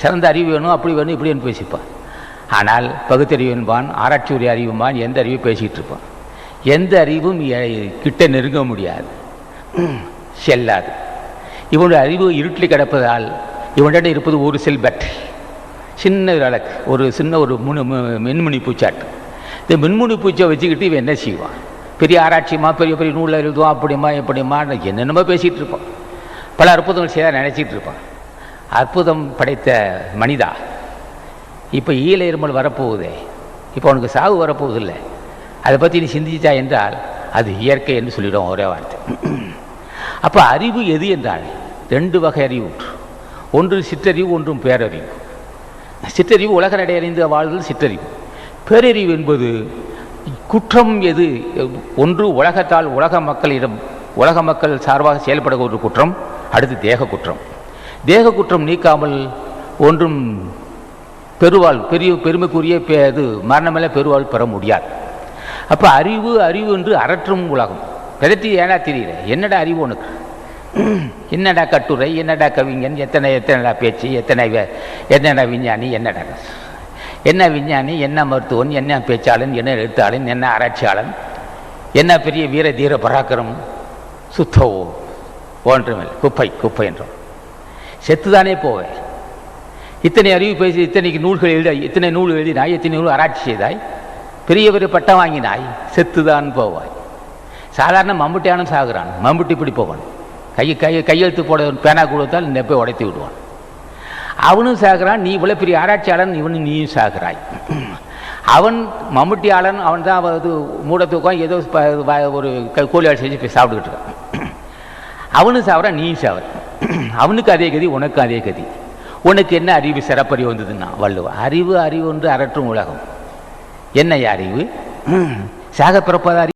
சிறந்த அறிவு வேணும் அப்படி வேணும் இப்படி வேணும் பேசிப்பான். ஆனால் பகுத்தறிவு என்பான் ஆராய்ச்சி உரிய அறிவுமான் எந்த அறிவும் பேசிக்கிட்டு இருப்பான் எந்த அறிவும் கிட்ட நெருங்க முடியாது. செல்லாது. இவனுடைய அறிவு இருட்டில் கிடப்பதால் இவன்கிட்ட இருப்பது ஒரு செல் பேட்டரி சின்ன விளக்கு ஒரு சின்ன ஒரு முனு மின்முனி பூச்சாட்டு. இந்த மின்முனி பூச்சை வச்சுக்கிட்டு இவன் என்ன செய்வான்? பெரிய ஆராய்ச்சியுமா பெரிய பெரிய நூலில் எழுதுவான் அப்படிமா எப்படிமா என்னென்னமோ பேசிகிட்டு இருப்பான் பல அற்புதங்கள் செய்ய நினச்சிக்கிட்டு இருப்பான் அற்புதம் படைத்த மனிதா. இப்போ ஈழ இருமல் வரப்போகுதே. இப்போ அவனுக்கு சாவு வரப்போகுது இல்லை அதை பற்றி நீ சிந்திச்சா என்றால் அது இயற்கை என்று சொல்லிடும் ஒரே வார்த்தை. அப்போ அறிவு எது என்றால் ரெண்டு வகை அறிவு ஒன்று சிற்றறிவு ஒன்றும் பேரறிவு. சிற்றறிவு உலக நடை அறிந்து வாழ்தல் சிற்றறிவு. பேரறிவு என்பது குற்றம் எது ஒன்று உலகத்தால் உலக மக்களிடம் உலக மக்கள் சார்பாக செயல்பட குற்றம் அடுத்து தேக குற்றம். தேக குற்றம் நீக்காமல் ஒன்றும் பெருவாள் பெரிய பெருமைக்குரிய பே இது மரணமெல்லாம் பெருவாள் பெற முடியாது. அப்போ அறிவு அறிவு என்று அரற்றும் உலகம். பிதற்றி ஏன்னா தெரியல என்னடா அறிவு உனக்கு? என்னடா கட்டுரை? என்னடா கவிஞன்? எத்தனை எத்தனைடா பேச்சு? எத்தனை வே- என்னடா விஞ்ஞானி? என்னடா என்ன விஞ்ஞானி? என்ன மருத்துவன்? என்ன பேச்சாளன்? என்ன எழுத்தாளன்? என்ன ஆராய்ச்சியாளன்? என்ன பெரிய வீர தீர பராக்கிரம்? சுத்தவோ? ஒன்றுமில்லை. குப்பை குப்பை என்றோம். செத்துதானே போவேன் இத்தனை அறிவு பேசி இத்தனைக்கு நூல்கள் எழுத இத்தனை நூல் எழுதினாய் இத்தனை நூல் ஆராய்ச்சி செய்தாய். பெரிய பெரிய பட்டம் வாங்கினாய் செத்துதான் போவாய். சாதாரண மம்புட்டியானும் சாகுறான் மம்புட்டி இப்படி போவான். கை கை கையெழுத்து போட பேனா கொடுத்தால் நெப்பை உடைத்து விடுவான். அவனும் சாகுறான் நீ இவ்வளோ பெரிய ஆராய்ச்சியாளன் இவனு நீயும் சாகுறாய். அவன் மம்முட்டியாளன் அவன் தான் அது மூட ஏதோ ஒரு க- செஞ்சு போய் சாப்பிட்டுக்கிட்டு இருக்கான். அவனும் சாவறான் நீயும் சாவற அவனுக்கு அதே கதி உனக்கு அதே கதி. உனக்கு என்ன அறிவு சிறப்பறிவு வந்ததுன்னா வள்ளுவ அறிவு அறிவு ஒன்று அரற்றும் உலகம். என்ன அறிவு? சாக பிறப்பத